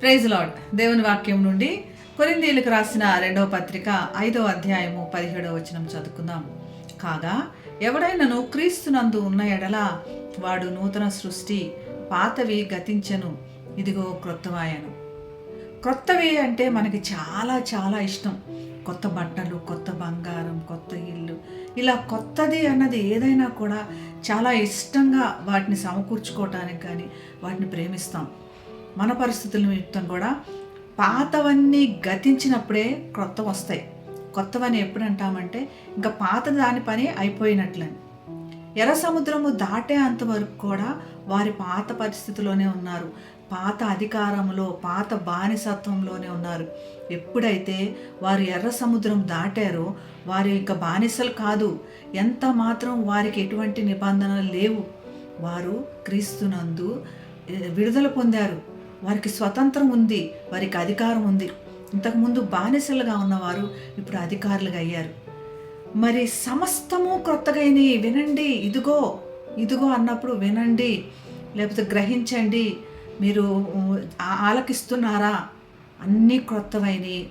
Praise lord దేవుని వాక్యం నుండి కొరిందీలకు రాసిన రెండవ పత్రిక ఐదవ అధ్యాయము పదిహేడవ వచనం చదువుకుందాం. కాగా ఎవడైనను క్రీస్తునందు ఉన్న ఎడల వాడు నూతన సృష్టి పాతవి గతించను ఇదిగో క్రొత్తవాయను. క్రొత్తవి అంటే మనకి చాలా చాలా ఇష్టం. కొత్త బట్టలు కొత్త బంగారం కొత్త ఇల్లు. ఇలా కొత్తది అన్నది ఏదైనా కూడా చాలా ఇష్టంగా వాటిని సమకూర్చుకోవటానికి కానీ వాటిని ప్రేమిస్తాం. మన పరిస్థితుల నిమిత్తం కూడా పాతవన్నీ గతించినప్పుడే క్రొత్త వస్తాయి. కొత్తవని ఎప్పుడు అంటామంటే ఇంకా పాత దాని పని అయిపోయినట్లని. ఎర్ర సముద్రము దాటే అంతవరకు కూడా వారి పాత పరిస్థితిలోనే ఉన్నారు. పాత అధికారంలో పాత బానిసత్వంలోనే ఉన్నారు. ఎప్పుడైతే వారు ఎర్ర సముద్రం దాటారో వారు ఇంకా బానిసలు కాదు. ఎంత మాత్రం వారికి ఎటువంటి నిబంధనలు లేవు. వారు క్రీస్తునందు విడుదల పొందారు. వారికి స్వతంత్రం ఉంది. వారికి అధికారం ఉంది. ఇంతకుముందు బానిసలుగా ఉన్నవారు ఇప్పుడు అధికారులుగా అయ్యారు. మరి సమస్తము క్రొత్తగైనవి వినండి. ఇదిగో ఇదిగో అన్నప్పుడు వినండి లేకపోతే గ్రహించండి మీరు ఆలకిస్తున్నారా? అన్నీ క్రొత్తవైనవి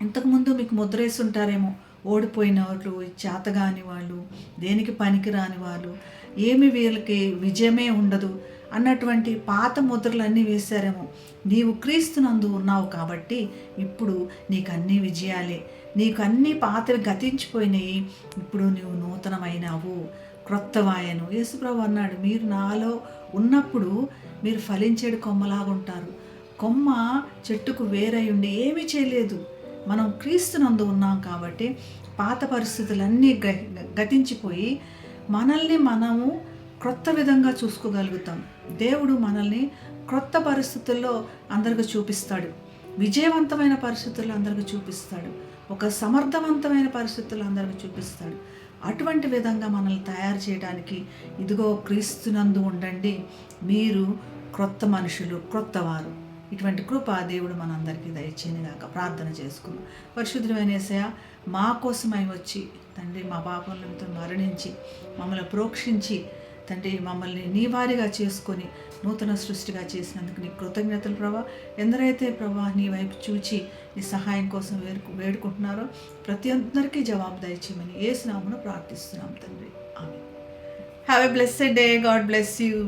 ఇంతకుముందు మీకు ముద్రేసి ఉంటారేమో ఓడిపోయిన వాళ్ళు చేతగాని వాళ్ళు దేనికి పనికిరాని వాళ్ళు ఏమి వీళ్ళకి విజయమే ఉండదు అన్నటువంటి పాత ముద్రలన్నీ వేశారేమో. నీవు క్రీస్తునందు ఉన్నావు కాబట్టి ఇప్పుడు నీకు అన్ని విజయాలే. నీకు అన్ని పాతవి గతించిపోయినాయి. ఇప్పుడు నీవు నూతనమైనావు. క్రొత్తవాయను. యేసుప్రభు అన్నాడు మీరు నాలో ఉన్నప్పుడు మీరు ఫలించేడు కొమ్మలాగుంటారు. కొమ్మ చెట్టుకు వేరై ఉండి ఏమీ చేయలేదు. మనం క్రీస్తునందు ఉన్నాం కాబట్టి పాత పరిస్థితులన్నీ గ- గతించిపోయి మనల్ని మనము క్రొత్త విధంగా చూసుకోగలుగుతాం. దేవుడు మనల్ని క్రొత్త పరిస్థితుల్లో అందరికి చూపిస్తాడు. విజయవంతమైన పరిస్థితుల్లో అందరికి చూపిస్తాడు. ఒక సమర్థవంతమైన పరిస్థితుల్లో అందరికి చూపిస్తాడు. అటువంటి విధంగా మనల్ని తయారు చేయడానికి ఇదిగో క్రీస్తునందు ఉండండి. మీరు క్రొత్త మనుషులు క్రొత్తవారు. ఇటువంటి కృప దేవుడు మనందరికీ దయచేయని గాక. ప్రార్థన చేసుకున్నాం పరిశుద్ధమైనసయ మా కోసమై వచ్చి తండ్రి మా పాపల మరణించి మమ్మల్ని ప్రోక్షించి తండ్రి మమ్మల్ని నీ వారిగా చేసుకొని నూతన సృష్టిగా చేసినందుకు నీ కృతజ్ఞతలు ప్రభా. ఎందరైతే ప్రభా నీ వైపు చూచి నీ సహాయం కోసం వేడుకు వేడుకుంటున్నారో ప్రతి అందరికీ జవాబు దయచేయమని ఏ స్నామను ప్రార్థిస్తున్నాం తండ్రి. ఆమె have a blessed day God bless you